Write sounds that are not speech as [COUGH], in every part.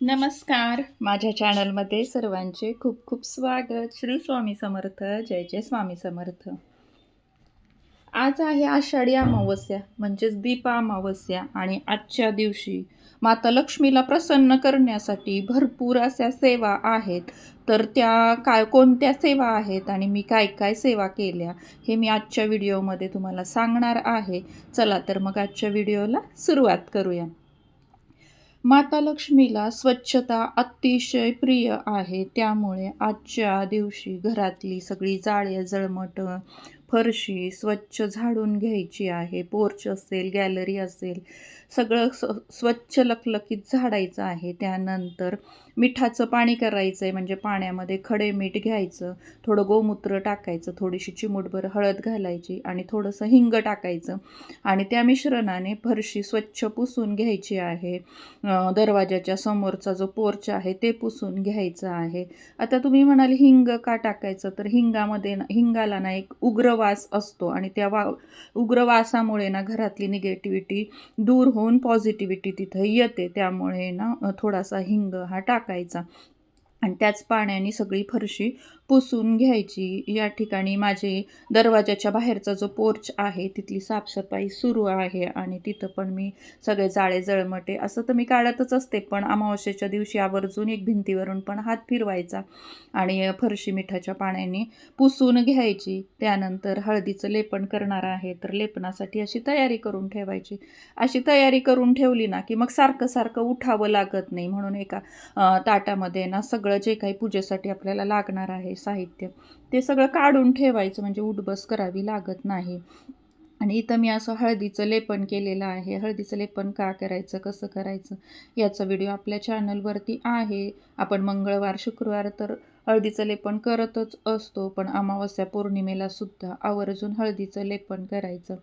नमस्कार. माझ्या चॅनलमध्ये सर्वांचे खूप खूप स्वागत. श्री स्वामी समर्थ. जय जय स्वामी समर्थ. आज आहे आषाढी अमावस्या म्हणजेच दीपा अमावस्या आणि आजच्या दिवशी माता लक्ष्मीला प्रसन्न करण्यासाठी भरपूर अशा सेवा आहेत. तर त्या काय कोणत्या सेवा आहेत आणि मी काय काय सेवा केल्या हे मी आजच्या व्हिडिओमध्ये तुम्हाला सांगणार आहे. चला तर मग आजच्या व्हिडिओला सुरुवात करूया. माता लक्ष्मीला स्वच्छता अतिशय प्रिय आहे. त्यामुळे आजच्या दिवशी घरातली सगळी जाळे जळमट फरशी स्वच्छ झाडून घ्यायची आहे. पोर्च असेल गॅलरी असेल सगळं स्वच्छ लखलखीत झाडायचं आहे. त्यानंतर मिठाचं पाणी करायचं आहे म्हणजे पाण्यामध्ये खडे मीठ घ्यायचं थोडं गोमूत्र टाकायचं थोडीशी चिमूटभर हळद घालायची आणि थोडंसं हिंग टाकायचं. आणि त्या मिश्रणाने फरशी स्वच्छ पुसून घ्यायची आहे. दरवाजाच्या समोरचा जो पोर्च आहे ते पुसून घ्यायचं आहे. आता तुम्ही म्हणाल हिंग का टाकायचं? तर हिंगामध्ये हिंगाला ना एक उग्रवास असतो आणि त्या वा उग्रवासामुळे ना घरातली निगेटिव्हिटी दूर होऊन पॉझिटिव्हिटी तिथं येते. त्यामुळे ना थोडासा हिंग हा टाक टाकायचा. आणि त्याच पाण्याने सगळी फरशी पुसून घ्यायची. या ठिकाणी माझे दरवाजाच्या बाहेरचा जो पोर्च आहे तिथली साफसफाई सुरू आहे आणि तिथं पण मी सगळे जाळे जळमटे असं तर मी काढतच असते पण अमावस्येच्या दिवशी आवर्जून एक भिंतीवरून पण हात फिरवायचा आणि फरशी मिठाच्या पाण्याने पुसून घ्यायची. त्यानंतर हळदीचं लेपन करणार आहे तर लेपनासाठी अशी तयारी करून ठेवायची. अशी तयारी करून ठेवली ना की मग सारखं सारखं उठावं लागत नाही. म्हणून एका ताटामध्ये ना सगळं जे काही पूजेसाठी आपल्याला लागणार आहे साहित्य ते सगळं काढून ठेवायचं. म्हणजे उठबस करावी लागत नाही. आणि इथं मी असं हळदीचं लेपन केलेलं आहे. हळदीचं लेपन का करायचं कसं करायचं याचा व्हिडिओ आपल्या चॅनलवरती आहे. आपण मंगळवार शुक्रवार तर हळदीचं लेपन करतच असतो पण अमावस्या पौर्णिमेला सुद्धा आवर्जून हळदीचं लेपन करायचं.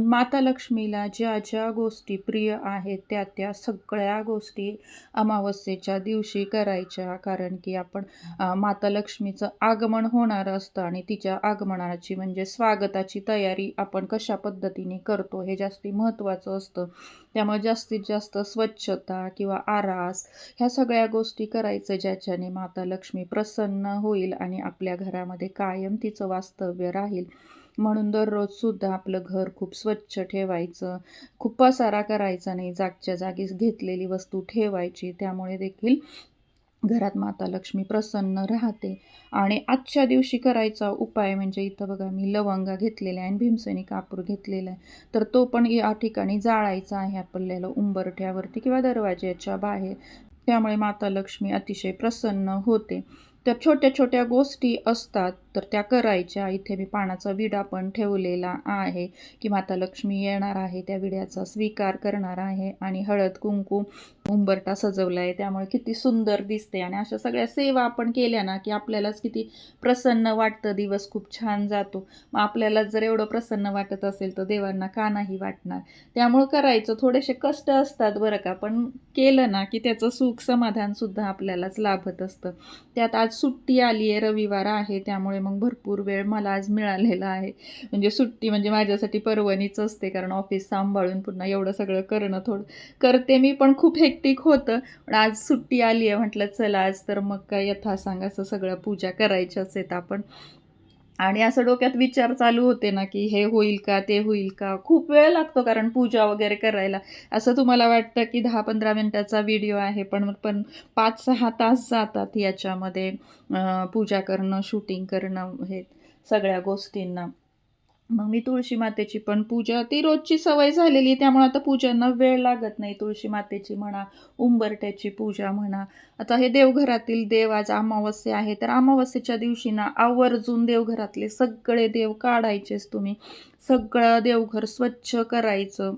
माता लक्ष्मीला ज्या ज्या गोष्टी प्रिय आहेत त्या त्या सगळ्या गोष्टी अमावस्येच्या दिवशी करायच्या. कारण की आपण माता लक्ष्मीचं आगमन होणार असतं आणि तिच्या आगमनाची म्हणजे स्वागताची तयारी आपण कशा पद्धतीने करतो हे जास्ती महत्त्वाचं असतं. त्यामुळे जास्तीत जास्त स्वच्छता किंवा आरास ह्या सगळ्या गोष्टी करायचं ज्याच्याने माता लक्ष्मी प्रसन्न होईल आणि आपल्या घरामध्ये कायम तिचं वास्तव्य राहील. म्हणून दररोजसुद्धा आपलं घर खूप स्वच्छ ठेवायचं खूप पसारा करायचा नाही. जागच्या जागी घेतलेली वस्तू ठेवायची. त्यामुळे देखील घरात माता लक्ष्मी प्रसन्न राहते. आणि आजच्या दिवशी करायचा उपाय म्हणजे इथं बघा मी लवंगा घेतलेला आहे आणि भीमसेनी कापूर घेतलेला आहे. तर तो पण या ठिकाणी जाळायचा आहे आपल्याला उंबरठ्यावरती किंवा दरवाज्याच्या बाहेर. त्यामुळे माता लक्ष्मी अतिशय प्रसन्न होते. त्या छोट्या छोट्या गोष्टी असतात. तर त्या करायच्या. इथे मी पानाचा विडा पण ठेवलेला आहे की माता लक्ष्मी येणार आहे त्या विड्याचा स्वीकार करणार आहे आणि हळद कुंकू उंबरटा सजवला आहे त्यामुळे किती सुंदर दिसते आणि अशा सगळ्या सेवा आपण केल्या ना की आपल्यालाच किती प्रसन्न वाटतं. दिवस खूप छान जातो. मग आपल्याला जर एवढं प्रसन्न वाटत असेल तर देवांना का नाही वाटणार? त्यामुळं करायचं थोडेसे कष्ट असतात बरं का पण केलं ना की त्याचं सुख समाधानसुद्धा आपल्यालाच लाभत असतं. त्यात आज सुट्टी आली आहे रविवार आहे त्यामुळे मग भरपूर वेळ मला आज मिळालेला आहे. म्हणजे सुट्टी म्हणजे माझ्यासाठी पर्वणीच असते कारण ऑफिस सांभाळून पुन्हा एवढं सगळं करणं थोडं. करते मी पण खूप हेक्टिक होतं. पण आज सुट्टी आली आहे म्हटलं चला आज तर मग काय यथासांग असं सगळं पूजा करायच्याच आहेत आपण आणि असं डोक्यात विचार चालू होते ना की हे होईल का ते होईल का? खूप वेळ लागतो कारण पूजा वगैरे करायला. असं तुम्हाला वाटतं की दहा पंधरा मिनटाचा व्हिडिओ आहे पण पण पाच सहा तास जातात याच्यामध्ये पूजा करणं शूटिंग करणं हे सगळ्या गोष्टींना. मग मी तुळशी मातेची पण पूजा ती रोजची सवय झालेली त्यामुळे आता पूजांना वेळ लागत नाही. तुळशी मातेची म्हणा उंबरट्याची पूजा म्हणा. आता हे देवघरातील देव आज अमावस्या आहे तर अमावस्येच्या दिवशी ना आवर्जून देवघरातले सगळे देव काढायचेच तुम्ही. सगळं देवघर स्वच्छ करायचं.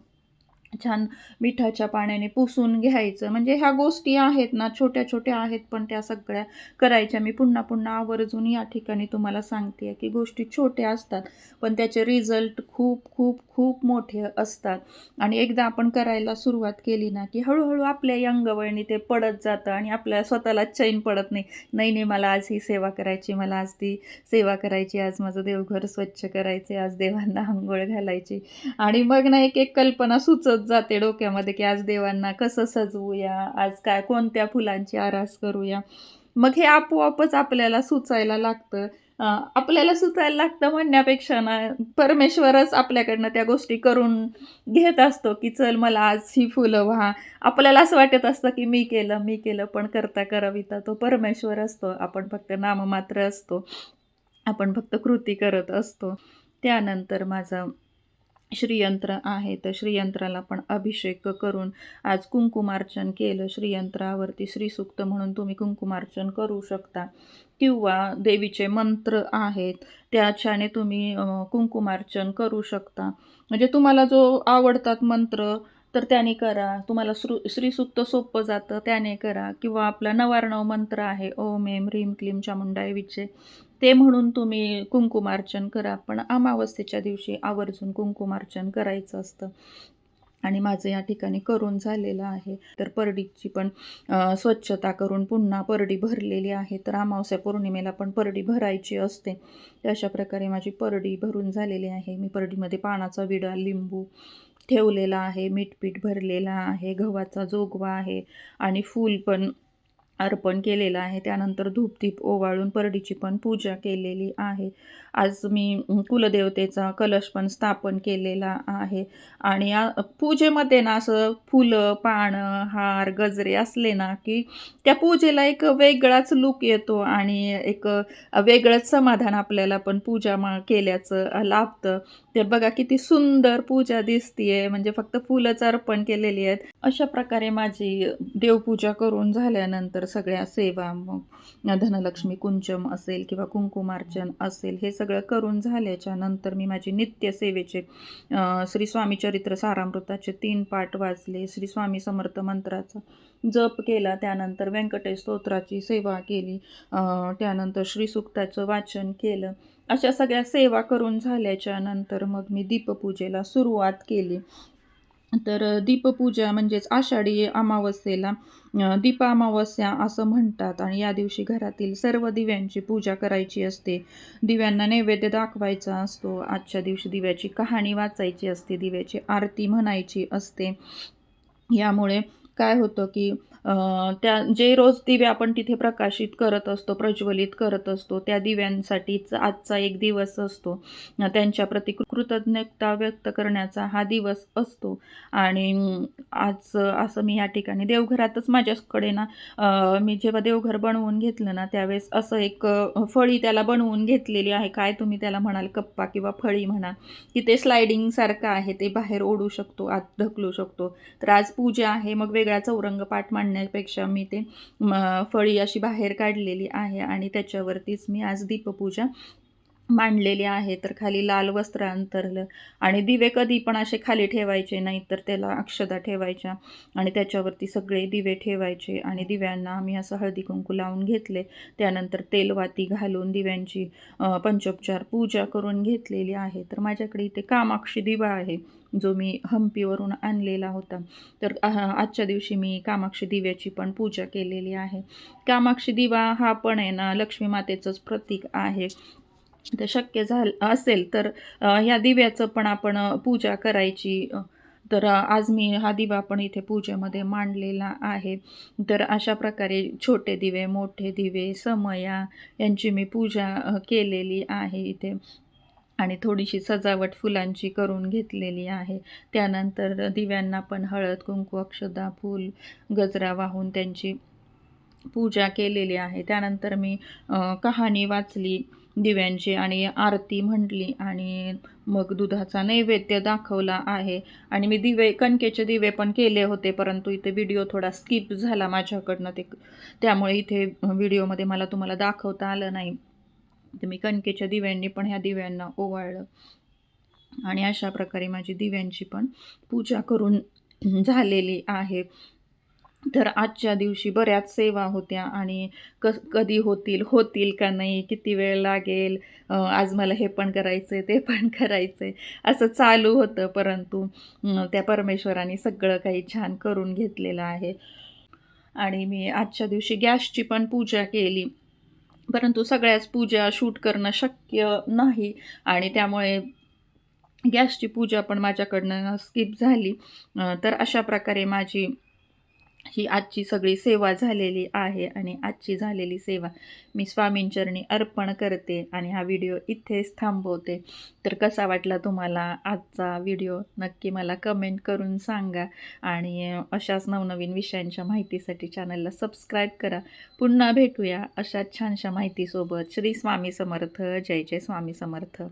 छान मिठाच्या पाण्याने पुसून घ्यायचं. म्हणजे ह्या गोष्टी आहेत ना छोट्या छोट्या आहेत पण त्या सगळ्या करायच्या. मी पुन्हा पुन्हा आवर्जून या ठिकाणी तुम्हाला सांगते आहे की गोष्टी छोट्या असतात पण त्याचे रिझल्ट खूप खूप खूप मोठे असतात. आणि एकदा आपण करायला सुरुवात केली ना की हळूहळू आपल्या अंगवळणी ते पडत जातं आणि आपल्या स्वतःला चैन पडत नाही. नाही नाही मला आज ही सेवा करायची मला आज ती सेवा करायची आज माझं देवघर स्वच्छ करायचे आज देवांना आंघोळ घालायची. आणि मग ना एक एक कल्पना सुचत सुचत जाते डोक्यामध्ये की आज देवांना कसं सजवूया आज काय कोणत्या फुलांची आरास करूया. मग हे आपोआपच आपल्याला सुचायला लागतं. आपल्याला सुचायला लागतं म्हणण्यापेक्षा ना परमेश्वरच आपल्याकडनं त्या गोष्टी करून घेत असतो की चल मला आज ही फुलं व्हा. आपल्याला असं वाटत असतं की मी केलं मी केलं पण करता कराविता. तो परमेश्वर असतो. आपण फक्त नाममात्र असतो. आपण फक्त कृती करत असतो. त्यानंतर माझं श्रीयंत्र आहे. तर श्रीयंत्राला पण अभिषेक करून आज कुंकुमार्चन केलं. श्रीयंत्रावरती श्रीसूक्त म्हणून तुम्ही कुंकुमार्चन करू शकता. किंवा देवीचे मंत्र आहेत त्याच्याने तुम्ही कुंकुमार्चन करू शकता. म्हणजे तुम्हाला जो आवडतात मंत्र तर त्याने करा. तुम्हाला श्रु श्रीसूक्त सोपं जातं त्याने करा. किंवा आपला नवारणव मंत्र आहे ओम एम ह्रीम क्लीम चामुंडाईविचे ते म्हणून तुम्ही कुंकुमार्चन करा पण अमावस्येच्या दिवशी आवर्जून कुंकुमार्चन करायचं असतं. आणि माझं या ठिकाणी करून झालेलं आहे. तर परडीची पण स्वच्छता करून पुन्हा परडी भरलेली आहे. तर अमावस्या पौर्णिमेला पण परडी भरायची असते. अशा प्रकारे माझी परडी भरून झालेली आहे. मी परडीमध्ये पानाचा विडा लिंबू ठेवलेला आहे. मीठपीठ भरलेला आहे. गव्हाचा जोगवा आहे. आणि फूल पण अर्पण केलेलं आहे. त्यानंतर धूपदीप ओवाळून परडीची पण पूजा केलेली आहे. आज मी कुलदेवतेचा कलश पण स्थापन केलेला आहे. आणि या पूजेमध्ये ना असं फुलं पानं हार गजरे असले ना की त्या पूजेला एक वेगळाच लुक येतो आणि एक वेगळंच समाधान आपल्याला पण पूजा मा केल्याचं लाभतं. तर बघा किती सुंदर पूजा दिसतीये. म्हणजे फक्त फुलंच अर्पण केलेली आहेत. अशा प्रकारे माझी देवपूजा करून झाल्यानंतर सगळ्या सेवा मग धनलक्ष्मी कुंचम असेल किंवा कुंकुमार्चन असेल हे सगळं करून झाल्याच्यानंतर मी माझी नित्य सेवेचे श्री स्वामी चरित्र सारामृताचे तीन पाठ वाचले. श्री स्वामी समर्थ मंत्राचा जप केला. त्यानंतर व्यंकटेश स्तोत्राची सेवा केली. त्यानंतर त्यानंतर श्रीसुक्ताचं वाचन केलं. अशा सगळ्या सेवा करून झाल्याच्यानंतर मग मी दीपपूजेला सुरुवात केली. तर दीपपूजा म्हणजेच आषाढी अमावस्येला दीप अमावस्या असं म्हणतात. आणि या दिवशी घरातील सर्व दिव्यांची पूजा करायची असते. दिव्यांना नैवेद्य दाखवायचा असतो. आजच्या दिवशी दिव्याची कहाणी वाचायची असते. दिव्याची आरती म्हणायची असते. यामुळे काय होतं की त्या जे रोज दिवे आपण तिथे प्रकाशित करत असतो प्रज्वलित करत असतो त्या दिव्यांसाठीच आजचा एक दिवस असतो. त्यांच्या प्रति कृतज्ञता व्यक्त करण्याचा हा दिवस असतो. आणि आज असं मी या ठिकाणी देवघरातच माझ्याकडे ना मी जेव्हा देवघर बनवून घेतलं ना त्यावेळेस असं एक फळी त्याला बनवून घेतलेली आहे. काय तुम्ही त्याला म्हणाल? कप्पा किंवा फळी म्हणा. की ते स्लायडिंग सारखं आहे ते बाहेर ओढू शकतो आत ढकलू शकतो. तर आज पूजा आहे मग वेगळा चौरंगपाठ मांडण्यापेक्षा मी ते फळी अशी बाहेर काढलेली आहे आणि त्याच्यावरतीच मी आज दीपपूजा मांडलेली आहे तर खाली लाल वस्त्र अंतरलं आणि दिवे कधी पण असे खाली ठेवायचे नाही तर त्याला अक्षदा ठेवायच्या आणि त्याच्यावरती सगळे दिवे ठेवायचे आणि दिव्यांना आम्ही असं हळदी कुंकू लावून घेतले. त्यानंतर तेलवाती घालून दिव्यांची पंचोपचार पूजा करून घेतलेली आहे. तर माझ्याकडे इथे कामाक्षी दिवा आहे जो मी हम्पीवरून आणलेला होता. तर आजच्या दिवशी मी कामाक्षी दिव्याची पण पूजा केलेली आहे. कामाक्षी दिवा हा पण आहे ना लक्ष्मी मातेचंच प्रतीक आहे. तर शक्य झालं असेल तर ह्या दिव्याचं पण आपण पूजा करायची. तर आज मी हा दिवा पण इथे पूजेमध्ये मांडलेला आहे. तर अशा प्रकारे छोटे दिवे मोठे दिवे समया यांची मी पूजा केलेली आहे इथे. आणि थोडीशी सजावट फुलांची करून घेतलेली आहे. त्यानंतर दिव्यांना पण हळद कुंकू अक्षदा फूल गजरा वाहून त्यांची पूजा केलेली आहे. त्यानंतर मी कहाणी वाचली. दिव्यांची आणि आरती म्हटली आणि मग दुधाचा नैवेद्य दाखवला आहे. आणि मी दिवे कणकेचे दिवे पण केले होते परंतु इथे व्हिडिओ थोडा स्किप झाला माझ्याकडनं. ते त्यामुळे इथे व्हिडिओमध्ये मला तुम्हाला दाखवता आलं नाही. तर मी कणकेच्या दिव्यांनी पण ह्या दिव्यांना ओवाळलं. आणि अशा प्रकारे माझी दिव्यांची पण पूजा करून झालेली आहे. तर आजच्या दिवशी बऱ्याच सेवा होत्या आणि क कधी होतील होतील का नाही किती वेळ लागेल आज मला हे पण करायचं आहे ते पण [LAUGHS] करायचं आहे असं चालू होतं. परंतु त्या परमेश्वराने सगळं काही छान करून घेतलेलं आहे. आणि मी आजच्या दिवशी गॅसची पण पूजा केली. परंतु सगळ्याच पूजा शूट करणं शक्य नाही आणि त्यामुळे गॅसची पूजा पण माझ्याकडनं स्किप झाली. तर अशा प्रकारे माझी ही आजची सगळी सेवा झालेली आहे आणि आजची झालेली सेवा मी स्वामींचरणी अर्पण करते आणि हा व्हिडिओ इथेच थांबवते. तर कसा वाटला तुम्हाला आजचा व्हिडिओ? नक्की मला कमेंट करून सांगा आणि अशाच नवनवीन विषयांच्या माहितीसाठी चॅनलला सबस्क्राईब करा. पुन्हा भेटूया अशाच छानशा माहितीसोबत. श्री स्वामी समर्थ. जय जय स्वामी समर्थ.